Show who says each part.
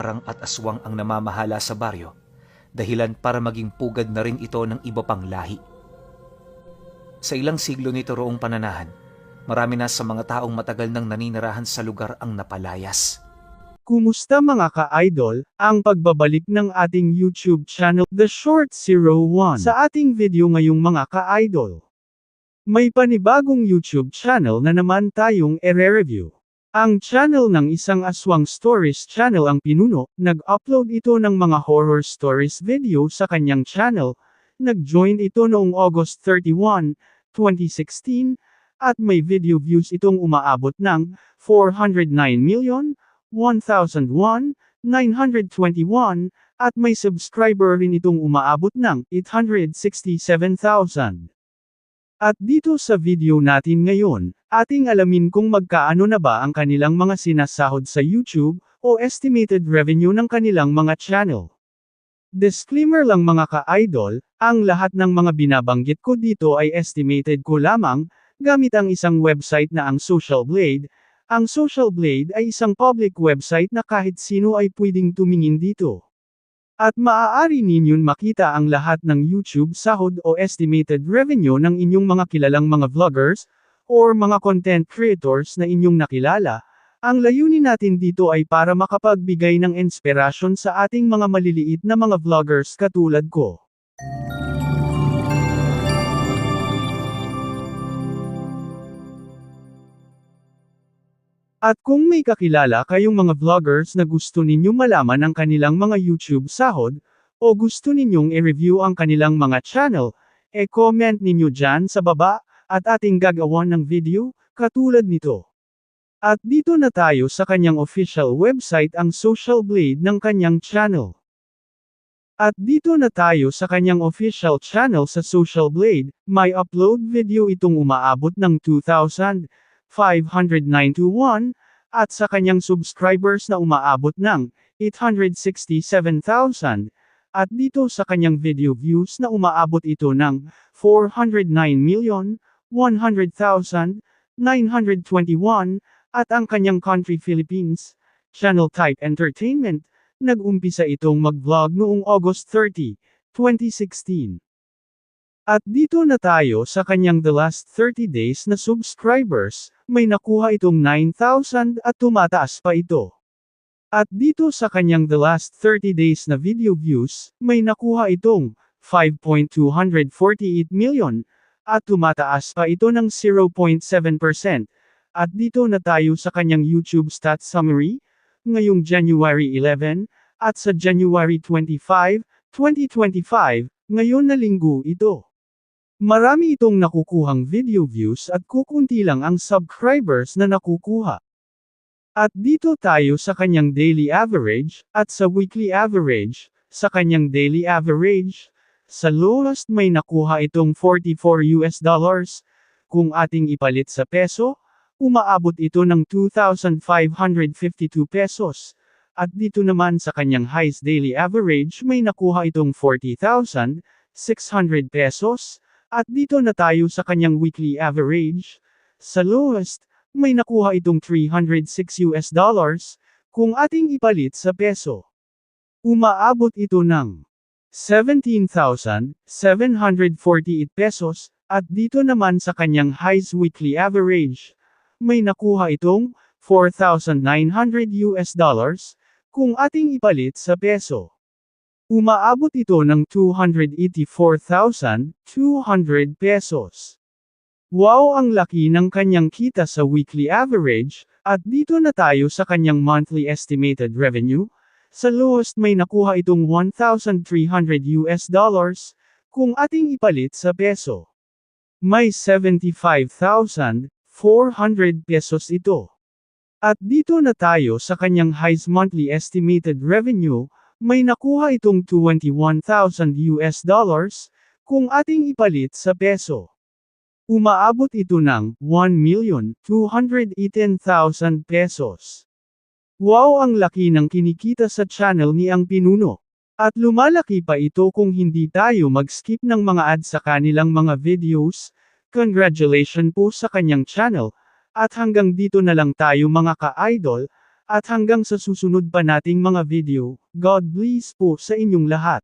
Speaker 1: Parang at aswang ang namamahala sa baryo, dahilan para maging pugad na rin ito ng iba pang lahi. Sa ilang siglo nito roong pananahan, marami na sa mga taong matagal nang naninirahan sa lugar ang napalayas.
Speaker 2: Kumusta mga ka-idol, ang pagbabalik ng ating YouTube channel, The Short 01. Sa ating video ngayong mga ka-idol. May panibagong YouTube channel na naman tayong ere-review. Ang channel ng isang aswang stories channel ang pinuno, nag-upload ito ng mga horror stories video sa kanyang channel, nag-join ito noong August 31, 2016, at may video views itong umaabot ng 409,001,921, at may subscriber rin itong umaabot ng 867,000. At dito sa video natin ngayon, ating alamin kung magkaano na ba ang kanilang mga sinasahod sa YouTube, o estimated revenue ng kanilang mga channel. Disclaimer lang mga ka-idol, ang lahat ng mga binabanggit ko dito ay estimated ko lamang, gamit ang isang website na ang Social Blade. Ang Social Blade ay isang public website na kahit sino ay pwedeng tumingin dito. At maaari ninyong makita ang lahat ng YouTube sahod o estimated revenue ng inyong mga kilalang mga vloggers, or mga content creators na inyong nakilala. Ang layunin natin dito ay para makapagbigay ng inspirasyon sa ating mga maliliit na mga vloggers katulad ko. At kung may kakilala kayong mga vloggers na gusto ninyong malaman ang kanilang mga YouTube sahod, o gusto ninyong i-review ang kanilang mga channel, e-comment ninyo dyan sa baba, at ating gagawan ng video, katulad nito. At dito na tayo sa kanyang official website ang Social Blade ng kanyang channel. At dito na tayo sa kanyang official channel sa Social Blade, may upload video itong umaabot ng 2,591, at sa kanyang subscribers na umaabot ng 867,000, at dito sa kanyang video views na umaabot ito ng 409,100,921, at ang kanyang country Philippines, channel type entertainment, nag-umpisa itong mag-vlog noong August 30, 2016. At dito na tayo sa kanyang the last 30 days na subscribers, may nakuha itong 9,000 at tumataas pa ito. At dito sa kanyang the last 30 days na video views, may nakuha itong 5.248 million, at tumataas pa ito ng 0.7%. At dito na tayo sa kanyang YouTube stats summary, ngayong January 11, at sa January 25, 2025, ngayon na linggo ito. Marami itong nakukuhang video views at kukunti lang ang subscribers na nakukuha. At dito tayo sa kanyang daily average, at sa weekly average, sa kanyang daily average, sa lowest may nakuha itong 44 US dollars, kung ating ipalit sa peso, umaabot ito ng 2,552 pesos. At dito naman sa kanyang highest daily average may nakuha itong 40,600 pesos, at dito na tayo sa kanyang weekly average. Sa lowest, may nakuha itong 306 US dollars, kung ating ipalit sa peso. Umaabot ito ng 17,748 pesos, at dito naman sa kanyang highest weekly average, may nakuha itong 4,900 US dollars, kung ating ipalit sa peso. Umaabot ito ng 284,200 pesos. Wow ang laki ng kanyang kita sa weekly average, at dito na tayo sa kanyang monthly estimated revenue. Sa lowest may nakuha itong 1,300 US dollars, kung ating ipalit sa peso. May 75,400 pesos ito. At dito na tayo sa kanyang highest monthly estimated revenue, may nakuha itong 21,000 US dollars, kung ating ipalit sa peso. Umaabot ito ng 1,218,000 pesos. Wow ang laki ng kinikita sa channel ni ang pinuno. At lumalaki pa ito kung hindi tayo mag-skip ng mga ads sa kanilang mga videos. Congratulations po sa kanyang channel. At hanggang dito na lang tayo mga ka-idol. At hanggang sa susunod pa nating mga video, God bless po sa inyong lahat.